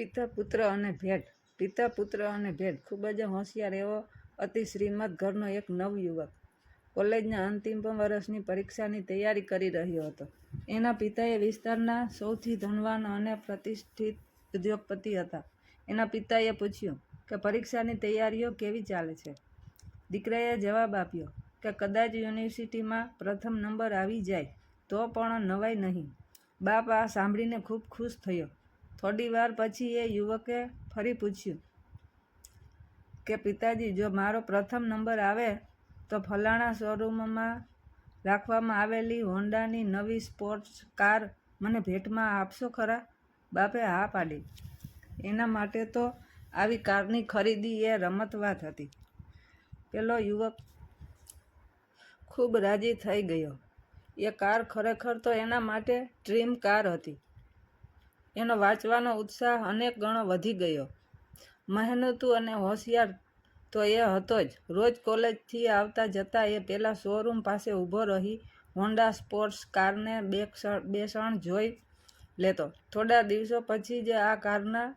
પિતા, પુત્ર અને ભેટ. પિતા, પુત્ર અને ભેટ. ખૂબ જ હોશિયાર એવો અતિ શ્રીમદ ઘરનો એક નવયુવક કોલેજના અંતિમ વર્ષની પરીક્ષાની તૈયારી કરી રહ્યો હતો. એના પિતાએ વિસ્તારના સૌથી ધનવાન અને પ્રતિષ્ઠિત ઉદ્યોગપતિ હતા. એના પિતાએ પૂછ્યું કે પરીક્ષાની તૈયારીઓ કેવી ચાલે છે? દીકરાએ જવાબ આપ્યો કે કદાચ યુનિવર્સિટીમાં પ્રથમ નંબર આવી જાય તો પણ નવાઈ નહીં. બાપ આ સાંભળીને ખૂબ ખુશ થયો. થોડી વાર પછી એ યુવકે ફરી પૂછ્યું, કે પિતાજી, જો મારો પ્રથમ નંબર આવે તો ફલાણા શોરૂમમાં રાખવામાં આવેલી હોન્ડાની નવી સ્પોર્ટ્સ કાર મને ભેટમાં આપશો ખરા? બાપે હા પાડી. એના માટે તો આવી કારની ખરીદી એ રમત વાત હતી. પેલો યુવક ખૂબ રાજી થઈ ગયો. એ કાર ખરેખર તો એના માટે ડ્રીમ કાર હતી. એનો વાંચવાનો ઉત્સાહ અનેક ગણો વધી ગયો. મહેનતુ અને હોશિયાર તો એ હતો જ. રોજ કોલેજથી આવતા જતા એ પહેલાં શોરૂમ પાસે ઊભો રહી હોન્ડા સ્પોર્ટ્સ કારને બે બેસણ જોઈ લેતો. થોડા દિવસો પછી જ આ કારના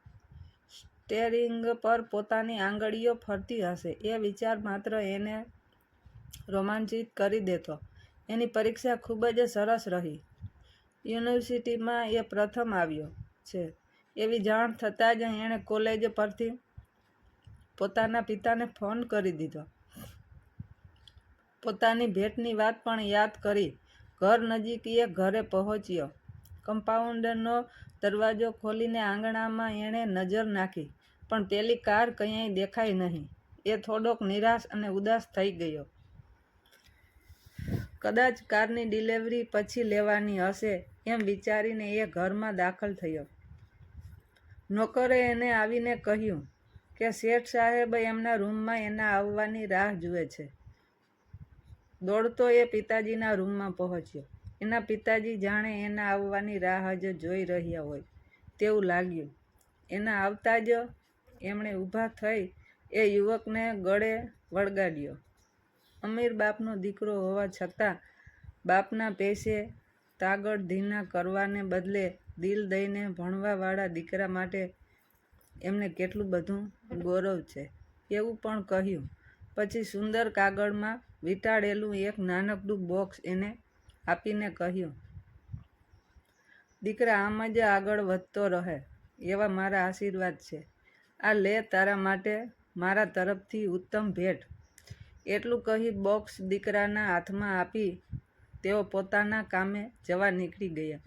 સ્ટેરિંગ પર પોતાની આંગળીઓ ફરતી હશે. એ વિચાર માત્ર એને રોમાંચિત કરી દેતો. એની પરીક્ષા ખૂબ જ સરસ રહી. યુનિવર્સિટીમાં એ પ્રથમ આવ્યો. છે. એવી જાણ થતાં જ એણે કોલેજ પરથી પોતાના પિતાને ફોન કરી દીધો. પોતાની ભેટની વાત પણ યાદ કરી. ઘર નજીક એ ઘરે પહોંચ્યો. કમ્પાઉન્ડરનો દરવાજો ખોલીને આંગણામાં એણે નજર નાખી, પણ પેલી કાર ક્યાંય દેખાઈ નહીં. એ થોડોક નિરાશ અને ઉદાસ થઈ ગયો. કદાચ કારની ડિલિવરી પછી લેવાની હશે એમ વિચારીને એ ઘરમાં દાખલ થયો. નોકરે એને આવીને કહ્યું કે શેઠ સાહેબ એમના રૂમમાં એના આવવાની રાહ જુએ છે. દોડતો એ પિતાજીના રૂમમાં પહોંચ્યો. એના પિતાજી જાણે એના આવવાની રાહ જ જોઈ રહ્યા હોય તેવું લાગ્યું. એના આવતા જ એમણે ઊભા થઈ એ યુવકને ગળે વળગાડ્યો. અમીર બાપનો દીકરો હોવા છતાં બાપના પૈસે તાગડ ધીના કરવાને બદલે દિલ દઈને ભણવાવાળા દીકરા માટે એમને કેટલું બધું ગૌરવ છે? એવું પણ કહ્યું. પછી સુંદર કાગળમાં વીંટાળેલું એક નાનકડું બોક્સ એને આપીને કહ્યું, દીકરા, આમ જ આગળ વધતો રહે એવા મારા આશીર્વાદ છે. આ લે તારા માટે મારા તરફથી ઉત્તમ ભેટ. એટલું કહી બોક્સ દીકરાના હાથમાં આપી તેઓ પોતાના કામે જવા નીકળી ગયા.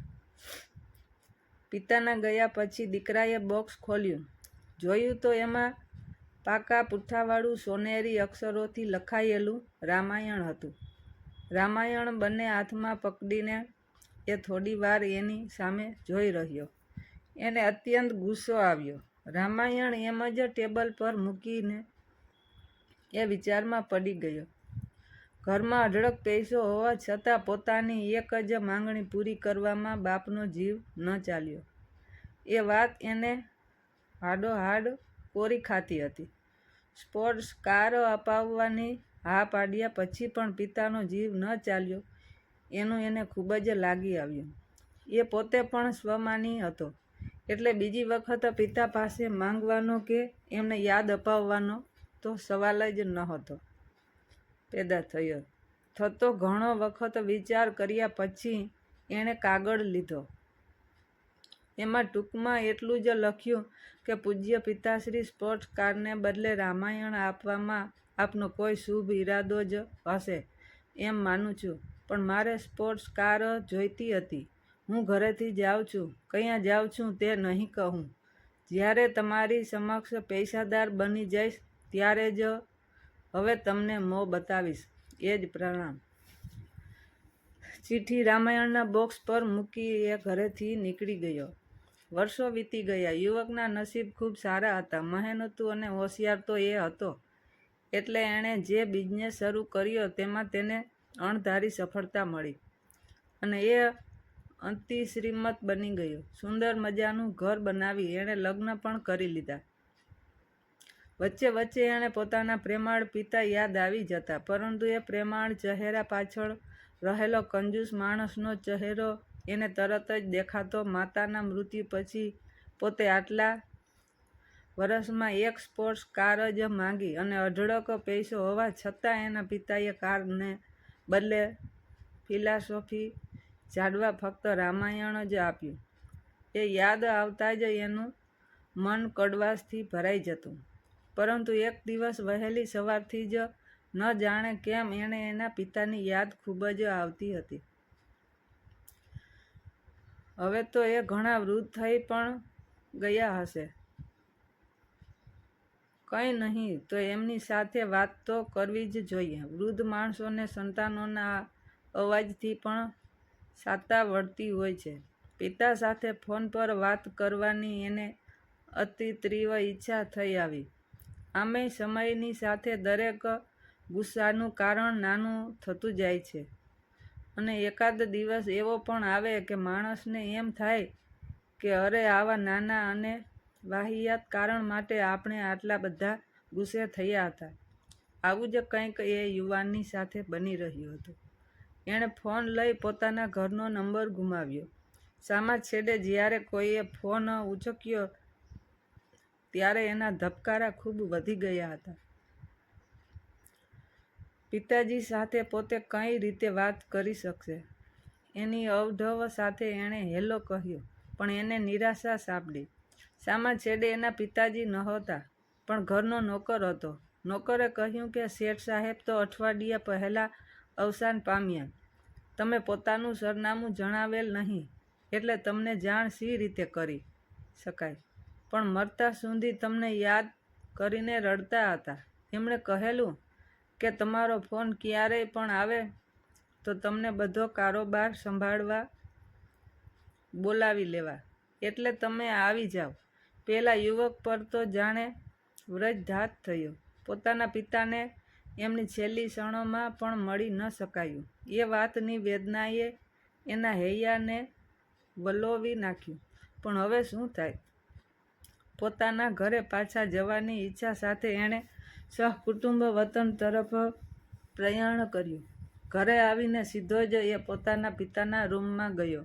પિતાના ગયા પછી દીકરાએ બોક્સ ખોલ્યું. જોયું તો એમાં પાકા પુઠ્ઠાવાળું સોનેરી અક્ષરોથી લખાયેલું રામાયણ હતું. રામાયણ બંને હાથમાં પકડીને એ થોડી વાર એની સામે જોઈ રહ્યો. એને અત્યંત ગુસ્સો આવ્યો. રામાયણ એમ જ ટેબલ પર મૂકીને એ વિચારમાં પડી ગયો. ઘરમાં અઢળક પૈસો હોવા છતાં પોતાની એક જ માંગણી પૂરી કરવામાં બાપનો જીવ ન ચાલ્યો. એ વાત એને હાડોહાડ કોરી ખાતી હતી. સ્પોર્ટ્સ કાર અપાવવાની હા પાડ્યા પછી પણ પિતાનો જીવ ન ચાલ્યો એનું એને ખૂબ જ લાગી આવ્યું. એ પોતે પણ સ્વમાની હતો. એટલે બીજી વખત પિતા પાસે માંગવાનો કે એમને યાદ અપાવવાનો તો સવાલ જ નહોતો. પેદા થયો. થતો ઘણો વખત વિચાર કર્યા પછી એણે કાગળ લીધો. એમાં ટૂંકમાં એટલું જ લખ્યું કે પૂજ્ય પિતાશ્રી સ્પોર્ટ્સ કારને બદલે રામાયણ આપવામાં આપનો કોઈ શુભ ઈરાદો જ હશે એમ માનું છું. પણ મારે સ્પોર્ટ્સ કાર જોઈતી હતી. હું ઘરેથી જાઉં છું. ક્યાં જાઉં છું તે નહીં કહું. જ્યારે તમારી સમક્ષ પૈસાદાર બની જઈશ, ત્યારે જ હવે તમને મોં બતાવીશ. એ જ પ્રણામ. ચિઠ્ઠી રામાયણના બોક્સ પર મૂકી એ ઘરેથી નીકળી ગયો. વર્ષો વીતી ગયા. યુવકના નસીબ ખૂબ સારા હતા. મહેનતુ અને હોશિયાર તો એ હતો. એટલે એણે જે બિઝનેસ શરૂ કર્યો તેમાં તેને અણધારી સફળતા મળી. અને એ અતિ શ્રીમત બની ગયો. સુંદર મજાનું ઘર બનાવી એણે લગ્ન પણ કરી લીધા. વચ્ચે વચ્ચે એણે પોતાના પ્રેમાળ પિતા યાદ આવી જતા, પરંતુ એ પ્રેમાળ ચહેરા પાછળ રહેલો કંજૂસ માણસનો ચહેરો એને તરત જ દેખાતો. માતાના મૃત્યુ પછી પોતે આટલા વર્ષમાં એક સ્પોર્ટ્સ કાર જ માંગી અને અઢળક પૈસો હોવા છતાં એના પિતાએ કારને બદલે ફિલાસોફી જાડવા ફક્ત રામાયણ જ આપ્યું. એ યાદ આવતા જ એનું મન કડવાશથી ભરાઈ જતું. પરંતુ એક દિવસ વહેલી સવારથી જ ન જાણે કેમ એણે એના પિતાની યાદ ખૂબ જ આવતી હતી. હવે તો એ ઘણા વૃદ્ધ થઈ પણ ગયા હશે. કંઈ નહીં, તો એમની સાથે વાત તો કરવી જ જોઈએ. વૃદ્ધ માણસોને સંતાનોના અવાજથી પણ સાતા વળતી હોય છે. પિતા સાથે ફોન પર વાત કરવાની એને અતિ તીવ્ર ઈચ્છા થઈ આવી. આમેય સમયની સાથે દરેક ગુસ્સાનું કારણ નાનું થતું જાય છે. અને એકાદ દિવસ એવો પણ આવે કે માણસને એમ થાય કે અરે, આવા નાના અને વાહિયાત કારણ માટે આપણે આટલા બધા ગુસ્સે થયા હતા. આવું જ કંઈક એ યુવાનની સાથે બની રહ્યું હતું. એણે ફોન લઈ પોતાના ઘરનો નંબર ગુમાવ્યો. સામા છેડે જ્યારે કોઈએ ફોન ઉચક્યો ત્યારે એના ધબકારા ખૂબ વધી ગયા હતા. પિતાજી સાથે પોતે કઈ રીતે વાત કરી શકશે? એની અવઢવ સાથે એણે હેલો કહ્યો, પણ એને નિરાશા સાંપડી. સામા છેડે એના પિતાજી નહોતા, પણ ઘરનો નોકર હતો. નોકરે કહ્યું કે શેઠ સાહેબ તો અઠવાડિયા પહેલાં અવસાન પામ્યા. તમે પોતાનું સરનામું જણાવેલ નહીં, એટલે તમને જાણ સી રીતે કરી શકાય? પણ મરતા સુધી તમને યાદ કરીને રડતા હતા. એમણે કહેલું કે તમારો ફોન ક્યારેય પણ આવે તો તમને બધો કારોબાર સંભાળવા બોલાવી લેવા. એટલે તમે આવી જાઓ. પેલા યુવક પર તો જાણે વ્રજધાત થયો. પોતાના પિતાને એમની છેલ્લી ક્ષણોમાં પણ મળી ન શકાયું. એ વાતની વેદનાએ એના હૈયાને વલોવી નાખ્યું. પણ હવે શું થાય? પોતાના ઘરે પાછા જવાની ઈચ્છા સાથે એણે સહકુટુંબ વતન તરફ પ્રયાણ કર્યું. ઘરે આવીને સીધો જ એ પોતાના પિતાના રૂમમાં ગયો.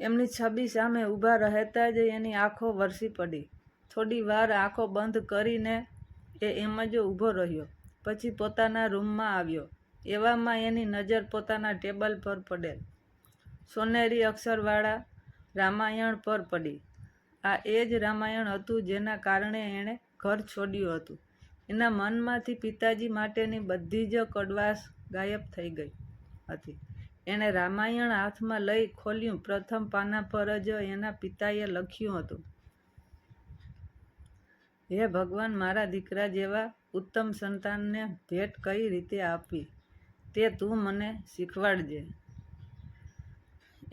એમની છબી સામે ઊભા રહેતા જ એની આંખો વરસી પડી. થોડી વાર આંખો બંધ કરીને એ એમ જ ઊભો રહ્યો. પછી પોતાના રૂમમાં આવ્યો. એવામાં એની નજર પોતાના ટેબલ પર પડેલ. સોનેરી અક્ષરવાળા રામાયણ પર પડી. આ એ જ રામાયણ હતું જેના કારણે એણે ઘર છોડ્યું હતું. એના મનમાંથી પિતાજી માટેની બધી જ કડવાશ ગાયબ થઈ ગઈ હતી. એણે રામાયણ હાથમાં લઈ ખોલ્યું. પ્રથમ પાના પર જ એના પિતાએ લખ્યું હતું, હે ભગવાન, મારા દીકરા જેવા ઉત્તમ સંતાનને ભેટ કઈ રીતે આપવી? તે તું મને શીખવાડજે.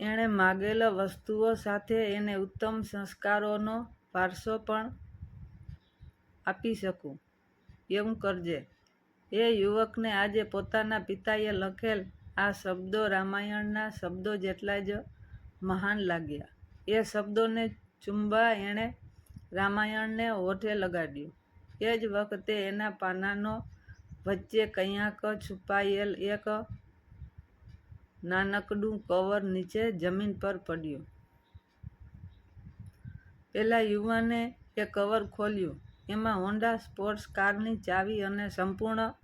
એણે માગેલ વસ્તુઓ સાથે એને ઉત્તમ સંસ્કારોનો વારસો પણ આપી શકું. એવું કરજે. એ યુવકને આજે પોતાના પિતાએ લખેલ આ શબ્દો રામાયણના શબ્દો જેટલા જ મહાન લાગ્યા. એ શબ્દોને ચુંબા એણે રામાયણને ઓઠે લગાડ્યું. એ જ વખતે એના પાનાનો વચ્ચે કંઈક છુપાયેલ એક નાનકડું કવર નીચે જમીન પર પડ્યું. પેલા યુવાને એ કવર ખોલ્યું. એમાં હોન્ડા સ્પોર્ટ્સ કારની ચાવી અને સંપૂર્ણ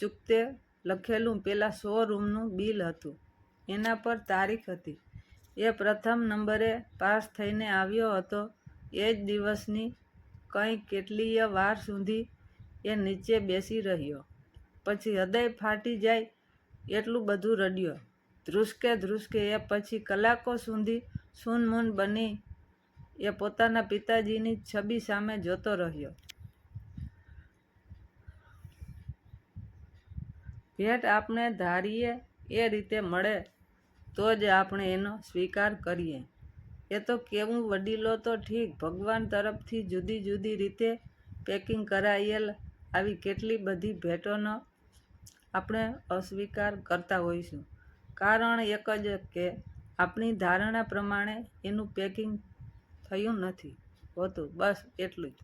ચૂકતે લખેલું પેલા શોરૂમનું બિલ હતું. એના પર તારીખ હતી. એ પ્રથમ નંબરે પાસ થઈને આવ્યો હતો. એ જ દિવસની કંઈ કેટલીય વાર સુધી એ નીચે બેસી રહ્યો. પછી હૃદય ફાટી જાય એટલું બધું રડ્યો. ધ્રુસકે ધ્રુસકે એ પછી કલાકો સુધી સૂનમૂન બની એ પોતાના પિતાજીની છબી સામે જોતો રહ્યો. ભેટ આપણે ધારીએ એ રીતે મળે તો જ આપણે એનો સ્વીકાર કરીએ. એ તો કેવું વડીલો તો ઠીક, ભગવાન તરફથી જુદી જુદી રીતે પેકિંગ કરાયેલ આવી કેટલી બધી ભેટોનો આપણે અસ્વીકાર કરતા હોઈશું. કારણ એક જ કે આપણી ધારણા પ્રમાણે એનું પેકિંગ થયું નથી હોતું. બસ એટલું જ.